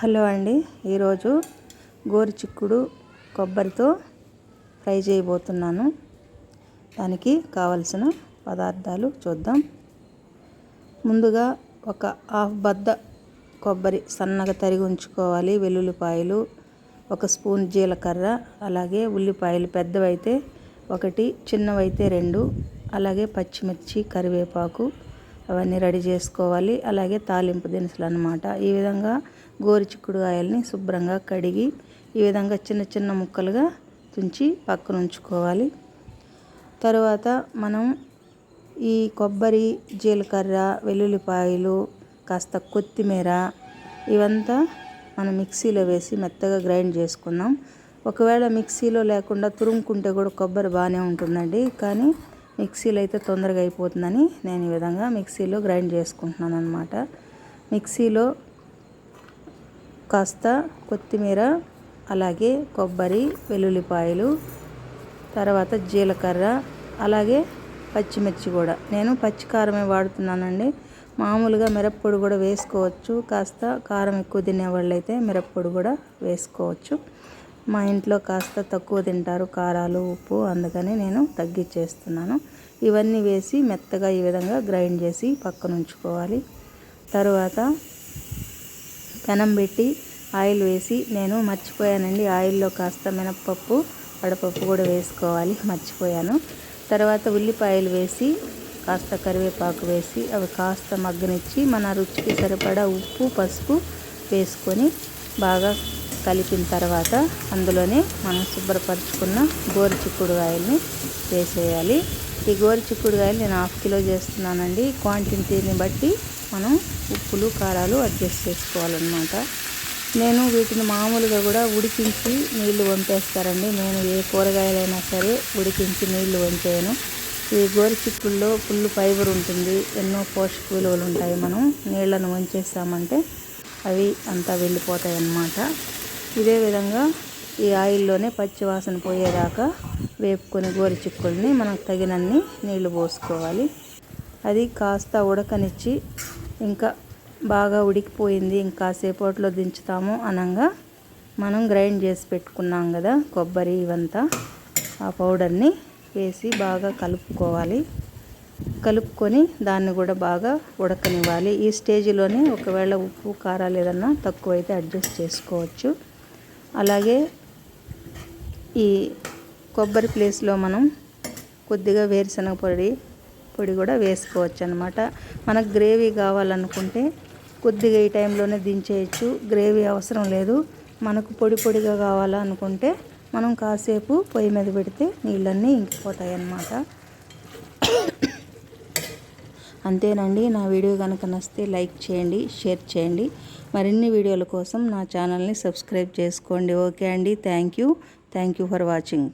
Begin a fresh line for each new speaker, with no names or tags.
Hello అండి. ఈరోజు గోరు చిక్కుడు కొబ్బరితో ఫ్రై చేయబోతున్నాను. దానికి కావలసిన పదార్థాలు చూద్దాం. ముందుగా ఒక హాఫ్ బద్ద కొబ్బరి సన్నగా తరిగి ఉంచుకోవాలి. వెల్లుల్లిపాయలు ఒక స్పూన్ జీలకర్ర అలాగే ఉల్లిపాయలు పెద్దవైతే ఒకటి చిన్నవైతే రెండు అలాగే పచ్చిమిర్చి కరివేపాకు అవన్నీ రెడీ చేసుకోవాలి. అలాగే తాలింపు దినుసులు అనమాట ఈ విధంగా గోరు చిక్కుడుకాయల్ని శుభ్రంగా కడిగి ఈ విధంగా చిన్న చిన్న ముక్కలుగా తుంచి పక్కన ఉంచుకోవాలి. తరువాత మనం ఈ కొబ్బరి జీలకర్ర వెల్లుల్లిపాయలు కాస్త కొత్తిమీర ఇవంతా మనం మిక్సీలో వేసి మెత్తగా గ్రైండ్ చేసుకుందాం. ఒకవేళ మిక్సీలో లేకుండా తురుముకుంటే కూడా కొబ్బరి బాగానే ఉంటుందండి. కానీ మిక్సీలో అయితే తొందరగా అయిపోతుందని నేను ఈ విధంగా మిక్సీలో గ్రైండ్ చేసుకుంటున్నాను అనమాట మిక్సీలో కాస్త కొత్తిమీర అలాగే కొబ్బరి వెల్లుల్లిపాయలు తర్వాత జీలకర్ర అలాగే పచ్చిమిర్చి కూడా. నేను పచ్చికారమే వాడుతున్నానండి. మామూలుగా మిరప్పొడి కూడా వేసుకోవచ్చు. కాస్త కారం ఎక్కువ తినేవాళ్ళు అయితే మిరప్పొడి కూడా వేసుకోవచ్చు. మా ఇంట్లో కాస్త తక్కువ తింటారు కారాలు ఉప్పు అందుకని నేను తగ్గించేస్తున్నాను ఇవన్నీ వేసి మెత్తగా ఈ విధంగా గ్రైండ్ చేసి పక్కన ఉంచుకోవాలి తరువాత పెనం పెట్టి ఆయిల్ వేసి నేను మర్చిపోయానండి. ఆయిల్లో కాస్త మినప్పప్పు వడపప్పు కూడా వేసుకోవాలి. మర్చిపోయాను. తర్వాత ఉల్లిపాయలు వేసి కాస్త కరివేపాకు వేసి అవి కాస్త మగ్గనిచ్చి మన రుచికి సరిపడా ఉప్పు పసుపు వేసుకొని బాగా కలిపిన తర్వాత అందులోనే మనం శుభ్రపరచుకున్న గోరు చిక్కుడుకాయల్ని వేసేయాలి. ఈ గోరు చిక్కుడుకాయలు నేను హాఫ్ కిలో చేస్తున్నానండి. క్వాంటిటీని బట్టి మనం ఉప్పులు కారాలు అడ్జస్ట్ చేసుకోవాలన్నమాట. నేను వీటిని మామూలుగా కూడా ఉడికించి నీళ్ళు వంపేస్తారండి. నేను ఏ కూరగాయలైనా సరే ఉడికించి నీళ్ళు వంపేయను. ఈ గోరుచిక్కుల్లో ఫుల్ ఫైబర్ ఉంటుంది. ఎన్నో పోషక విలువలు ఉంటాయి. మనం నీళ్ళను వంచేసామంటే అవి అంతా వెళ్ళిపోతాయి అన్నమాట ఇదే విధంగా ఈ ఆయిల్లోనే పచ్చివాసన పోయేదాకా వేపుకొని గోరి చిక్కుల్ని మనకు తగినన్ని నీళ్ళు పోసుకోవాలి. అది కాస్త ఉడకనిచ్చి ఇంకా బాగా ఉడికిపోయింది. ఇంకా సేపట్లో దించుతాము అనగా మనం గ్రైండ్ చేసి పెట్టుకున్నాం కదా కొబ్బరి ఇవంతా. ఆ పౌడర్ని వేసి బాగా కలుపుకోవాలి. కలుపుకొని దాన్ని కూడా బాగా ఉడకనివ్వాలి. ఈ స్టేజ్లోనే ఒకవేళ ఉప్పు కారాలు ఏదన్నా తక్కువైతే అడ్జస్ట్ చేసుకోవచ్చు. అలాగే ఈ కొబ్బరి ప్లేస్లో మనం కొద్దిగా వేరుశనగ పొడి పొడి కూడా వేసుకోవచ్చు అనమాట మనకు గ్రేవీ కావాలనుకుంటే కొద్దిగా ఈ టైంలోనే దించేయచ్చు. గ్రేవీ అవసరం లేదు. మనకు పొడి పొడిగా కావాలనుకుంటే మనం కాసేపు పొయ్యి మీద పెడితే నీళ్ళన్నీ ఇంకిపోతాయి అన్నమాట అంతేనండి. నా వీడియో కనుక నచ్చితే లైక్ చేయండి షేర్ చేయండి. మరిన్ని వీడియోల కోసం నా ఛానల్ని సబ్స్క్రైబ్ చేసుకోండి. ఓకే అండి. Thank you. Thank you for watching.